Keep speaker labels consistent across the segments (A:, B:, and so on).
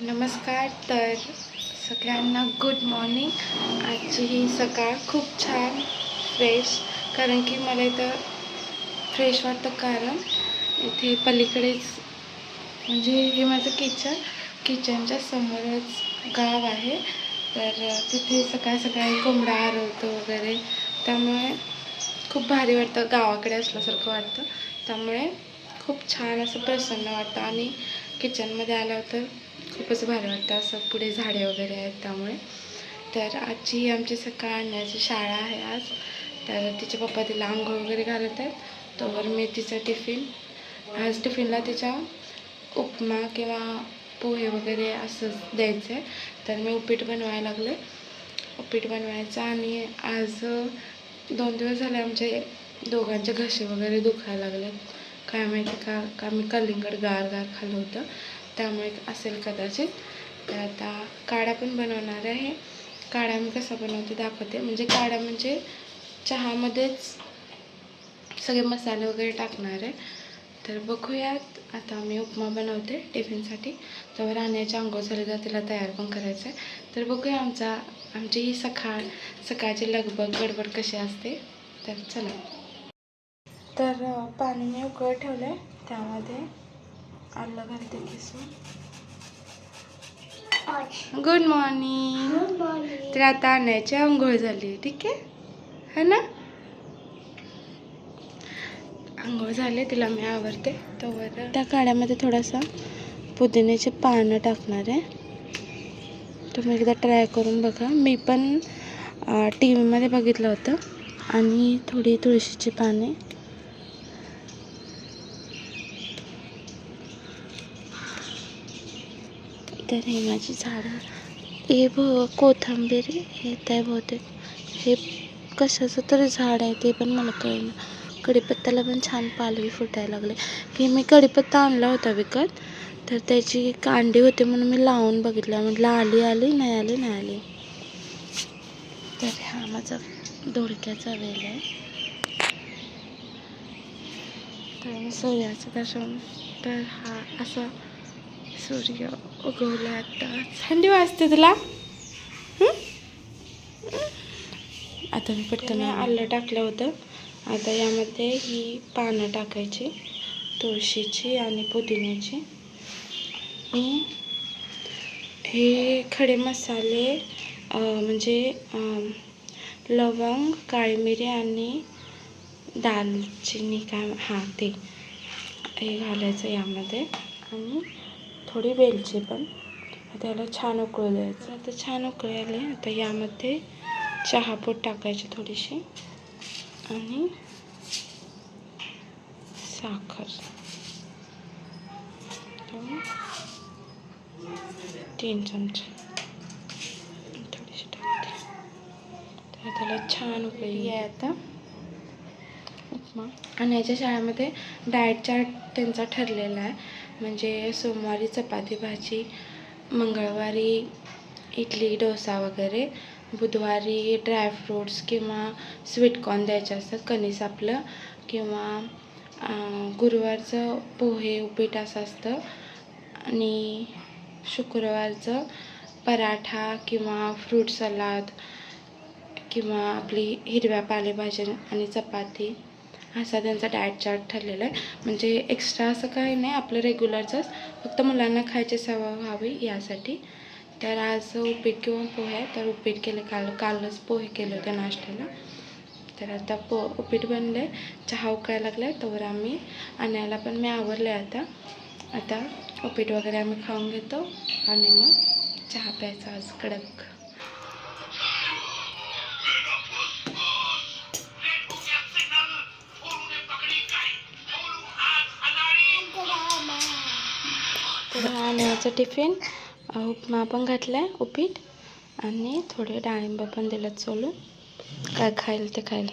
A: नमस्कार तर सगळ्यांना गुड मॉर्निंग आजची ही सकाळ खूप छान फ्रेश कारण की मला इथं फ्रेश वाटतं कारण इथे पलीकडेच म्हणजे हे माझं किचन किचनच्या समोरच गाव आहे. तर तिथे सकाळ सकाळी कोंबडा आरवतो वगैरे. त्यामुळे खूप भारी वाटतं गावाकडे असल्यासारखं वाटतं. त्यामुळे खूप छान असं प्रसन्न वाटतं. आणि किचनमध्ये आल्यावर तर खूपच भारी वाटतं असं पुढे झाडे वगैरे आहेत त्यामुळे. तर आजची आमची सकाळ आणण्याची शाळा आहे आज. तर तिचे पप्पा तिला आंघोळ वगैरे घालत आहेत. तोवर मी तिचा टिफिन. आज टिफिनला तिच्या उपमा किंवा पोहे वगैरे असं द्यायचं. आहे तर मी उपीट बनवायला लागले. उपीट बनवायचं आणि आज दोन दिवस झाले आमचे दोघांचे घसे वगैरे दुखायला लागले काय माहिती का? का मी कलिंगड गार गार खाल्लं होतं. त्यामुळे असेल कदाचित. तर आता काढा पण बनवणार आहे. काढा मी कसा बनवते दाखवते. म्हणजे काढा म्हणजे चहामध्येच सगळे मसाले वगैरे टाकणार आहे. तर बघूयात. आता मी उपमा बनवते टिफिनसाठी. तर राहण्याच्या आंघोळ झाली तर तिला तयार पण करायचं आहे तर बघूया आमचा आमची ही सकाळ सकाळची लगबग गडबड कशी असते. तर चला. तर पाणी मी उकळत ठेवलं आहे त्यामध्ये आलं घालते किसून. गुड मॉर्निंग तर आता आणायची आंघोळ झाली ठीक आहे? है ना? आंघोळ झाले तिला मी आवडते तोवर त्या काड्यामध्ये थोडासा पुदिन्याचे पानं टाकणार आहे. तुम्ही एकदा ट्राय करून बघा. मी पण टी व्हीमध्ये बघितलं होतं. आणि थोडी तुळशीची पाने. तर हे माझी झाडं. हे ब कोथंबीर येत आहे बहुतेक हे कशाचं तरी झाड आहे ते पण मला कळलं कढीपत्त्याला पण छान पालवी फुटायला लागले. की मी कढीपत्ता आणला होता विकत तर त्याची कांडी होती म्हणून मी लावून बघितलं. म्हटलं आली आली नाही आली नाही आली. तर हा माझा दोडक्याचा वेल आहे. तर मी सूर्याचं दर्शन तर हा असा सूर्य उगवला आता. थंडी वाजते तुला? आता मी पटकन आलं टाकलं होतं. आता यामध्ये ही पानं टाकायची तुळशीची आणि पुदिन्याची. हे खडे मसाले म्हणजे लवंग काळी मिरी आणि दालचिनी काय हां ते हे घालायचं यामध्ये. आणि थोडी वेलची पण. त्याला छान उकळू द्यायचं. आता छान उकळले आले आता यामध्ये चहापूड टाकायची थोडीशी. आणि साखर. तीन चमचे. थोडीशी टाकते. तर त्याला छान उकळी आहे आता. उपमा. आणि याच्या शाळेमध्ये डाएट चार्ट त्यांचा ठरलेला आहे. म्हणजे सोमवारी चपाती भाजी मंगळवारी इडली डोसा वगैरे बुधवारी ड्रायफ्रूट्स किंवा स्वीटकॉर्न द्यायचे असतात कणीस आपलं किंवा गुरुवारचं पोहे उपीट असं असतं आणि शुक्रवारचं पराठा किंवा फ्रूट सलाद किंवा आपली हिरव्या पालेभाज्या आणि चपाती. असा त्यांचा डाएट चार्ट ठरलेला आहे. म्हणजे एक्स्ट्रा असं काही नाही आपलं रेग्युलरचंच फक्त मुलांना खायची सवय व्हावी यासाठी. तर आज उपीट किंवा पोहे तर उपीट केले काल कालच पोहे केले होते नाश्त्याला. तर आता पो उपीट बनले. चहा उकळायला लागला आहे तोवर आम्ही आणायला पण मी आवरले आता. आता उपीट वगैरे आम्ही खाऊन घेतो आणि मग चहा प्यायचा आज कडक. आणायचं टिफिन उपमा पण घातला आहे उपीट आणि थोडे डाळिंब पण दिलं सोलून. काय खाईल ते खाईल.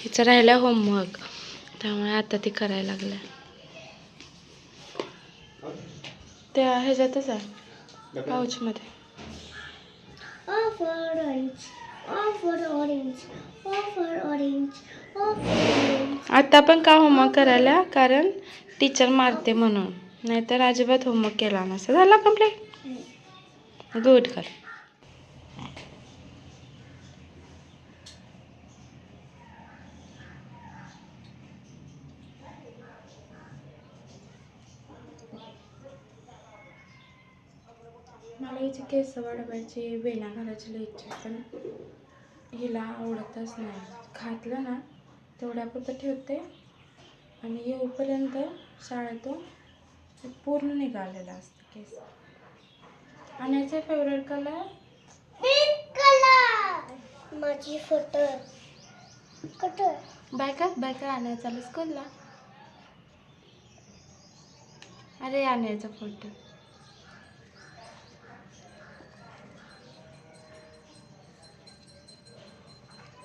A: हिचं राहिलं होमवर्क त्यामुळे आता ती करायला लागलं त्या ह्याच्यातच आहे पाऊचमध्ये. आता पण का होमवर्क करायला? कारण टीचर मारते म्हणून. नाहीतर अजिबात होमवर्क केला नसता. झाला कंप्लीट गुड कर मला याची केस वाढवायची वेणा घालायची लई इच्छा पण हिला आवडतच नाही. घातलं ना तेवढ्यापुरतं ठेवते. आणि येऊपर्यंत शाळेतून ते पूर्ण निघालेलं असतं केस. आणायचं फेवरेट कलर
B: पिंक कलर माझी फोटो कुठं
A: बायका बायका आणायचं चालू स्कूलला अरे आणायचा फोटो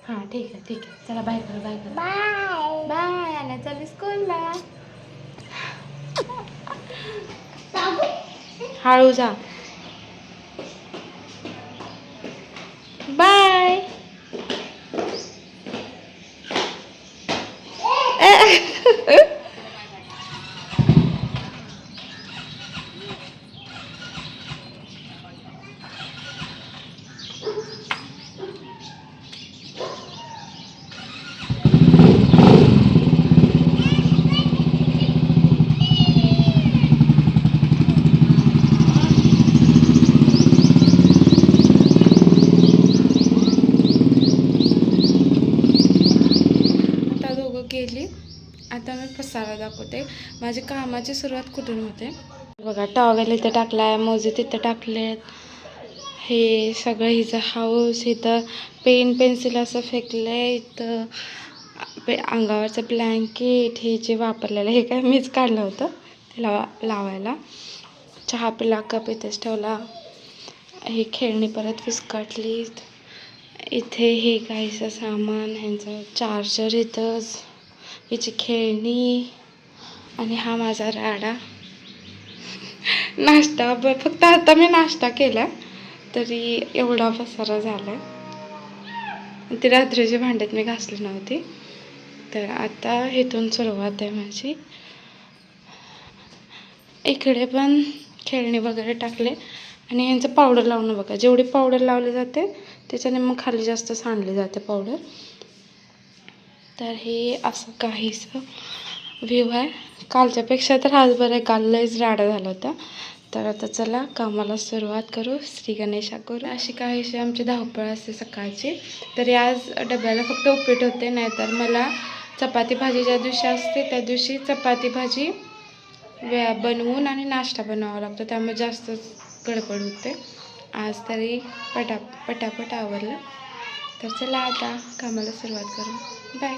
A: हां ठीक आहे ठीक आहे. चला बाय करा बाय करा.
B: बाय
A: बाय आणायचं चालू स्कूलला हळू जा बाय गेली. आता मी पसारा दाखवते. माझी कामाची सुरुवात कुठून होते? बघा टॉवेल इथं टाकलाय मोजे तिथं टाकलेत. हे सगळं हिचं हाऊस इथं पेन पेन्सिल असं फेकलं आहे इथं पे अंगावरचं ब्लँकेट हे जे वापरलेलं हे काय मीच काढलं होतं? ते लावा लावायला. चहा पिला कप इथेच ठेवला. हे खेळणी परत विस्कटली इथे हे काहीचं सामान ह्यांचं चार्जर इथंच. हिची खेळणी आणि हा माझा राडा. नाश्ता ब फक्त आता मी नाश्ता केला तरी एवढा पसारा झाला. ती रात्रीची भांड्यात मी घासली नव्हती. तर आता इथून सुरुवात आहे माझी. इकडे पण खेळणी वगैरे टाकले. आणि यांचं पावडर लावणं बघा. जेवढी पावडर लावली जाते त्याच्याने मग खाली जास्त सांडली जाते पावडर तर हे असं काहीसं व्ह्यू आहे. कालच्यापेक्षा तर आज बरं आहे. काल लयच राडा झाला होता. तर आता चला कामाला सुरुवात करू. श्री गणेशा करू. अशी काहीशी आमची धावपळ असते सकाळची. तरी आज डब्याला फक्त उपीट होते. नाहीतर मला चपाती भाजी ज्या दिवशी असते त्या दिवशी चपाती भाजी व्या बनवून आणि नाश्ता बनवावा लागतो. त्यामुळे जास्तच गडबड होते. आज तरी पटा पटापट आवरलं. तर चला आता कामाला सुरुवात करू. बाय.